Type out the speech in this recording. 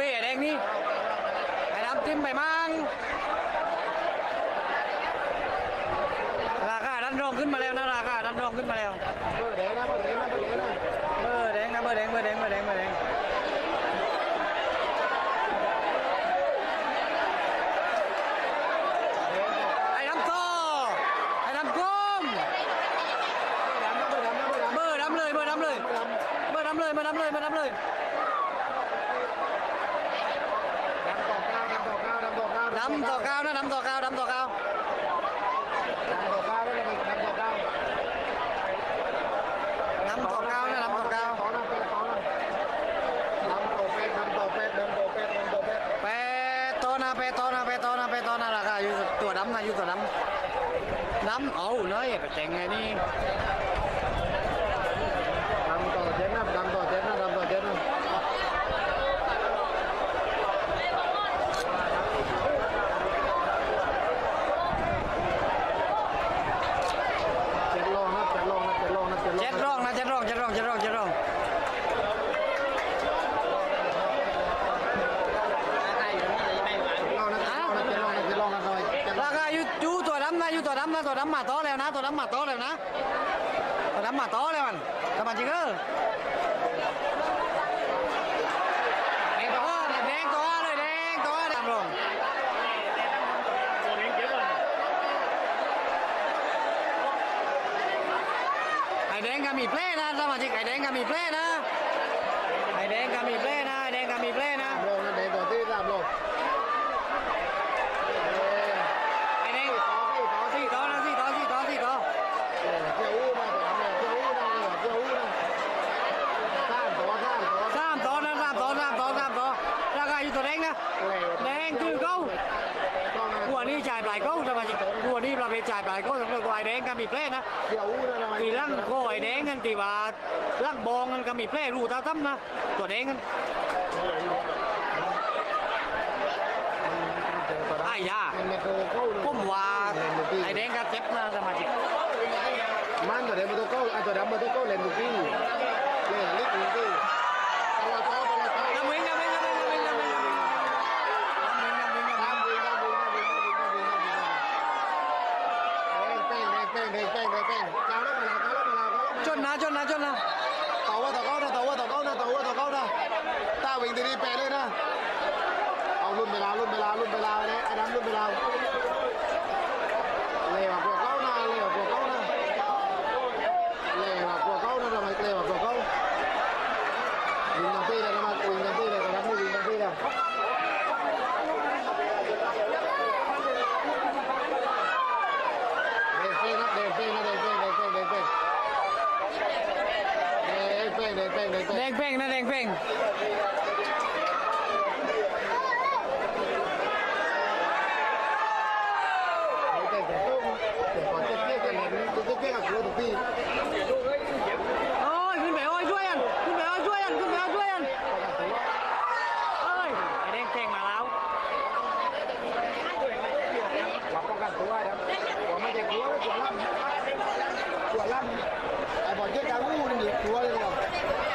ลายก็เวแดงนี่ไอ้น้ำจิ้มไปมั่งราคาดันรองขึ้นมาแล้วนะราคาดันรองขึ้นมาแล้วเบอร์แดงนะเบอร์แดงนะเบอร์แดงนะเบอร์แดงนะเบอร์แดงเบอร์แดงเบอร์แดงเบอร์แดงไอ้น้ำโตไอ้น้ำก้มเบอร์ดำเบอร์ดำเบอร์ดำเลยเบอร์ดำเลยเบอร์ดำเบอร์ดำเลย เบอร์ดำเลยเบอร์ดำเลยดำต่อเก้าดำต่อข้าดำต่อก้าวนะดำต่อก้าวดำต่อก้าวดำต่อเก้าแล้วก็ดำต่อเก้าดำต่อก้าวนะดำต่อก้าวต่อนะต่อนะดำต่อเป็ดดำต่อเป็ดดำต่อเป็ดดำต่อเป็ดแปดโตนะแปดโตนะแปดโตนะแปดโตนะราคาอยู่ตัวดำนะอยู่ตัวดำดำเอาเลยไปแจงไงนี่ ดำต่อเจ็ดนะดำต่อเจ็ดนะดำต่อเจ็ดนะเจ็ดลองนะเจ็ดลองนะเจ็ดลองนะเจ็ดลอง เจ็ดร่องนะเจ็ดร่องเจ็ดร่องเจ็ดร่องเจ็ดร่อง ลองนะเจ็ดลองนะเจ็ดลองนะเจ็ดลองนะหน่อยเจ็ดลอง ราคาอยู่อยู่ตัวดำ นะตัวดำนะตัวดำมาโตแล้วนะตัวดำมาโตแล้วนะตัวดำมาโตแล้วมันสมาชิกเออเออแดงตัวเลยแดงตัวดำลงไอแดงก็มีเพลนะสมาชิกไอแดงก็มีเพลนะไอแดงก็มีเพลนะไอแดงก็มีเพลนะลงนะเด็กต่อที่สามล ini chạy bài câu rồi mà chỉ đua đi là về chạy bài câu rồi gọi đen cầm bị play nè thì lăng gọi đen ngân thì bà lăng bong ngân cầm bị play rủ tao tắm nè ตัวแดงกันไอ้ยาผมว่าไอ้แดงก็เจ็บนะสมาชิกมันตัวแดงมันตัวก้าไอ้ตัวดำมันตัวก้าเล่นดูกิ้ง จนนะจนนะจนนะต่อว่าต่อเข้านะต่อว่าต่อเข้านะต่อว่าต่อเข้านะตาวิ่งตีนี้แปะเลยนะเอารุ่นเวลารุ่นเวลารุ่นเวลาเนี่ยไอ้น้ำรุ่นเวลาเลยวพวกเขานะเลี้ยวพวกเขานะเลี้ยวพวกเขานะทำไมเลี้ยวพวกเขาวิ่งกันที่เลยทำไมวิ่งกันที่เลยทำไมไม่วิ่งกันที่เลยเดินเป้งนะเดินเป้งนะเดินเป้งเดินเป้งเดินเป้งเดินเป้ งเดินเป้งเดินเป้งแดงเพ่งนะแดงเพ่งแต่แต่ตู้แต่ก่อนจะเที่ยวกันเลยจะเที่ยวกับครูทุกปีโอ้ยขึ้นไปโอ้ยช่วยกันขึ้นไปโอ้ยช่วยกันขึ้นไปโอ้ยช่วยกันเอ้ยไอแดงเพ่งมาแล้วเราป้องกันตัวครับตัวไม่ใช่กลัวตัวล่ำตัวล่ Jaqueta Gurni, jugador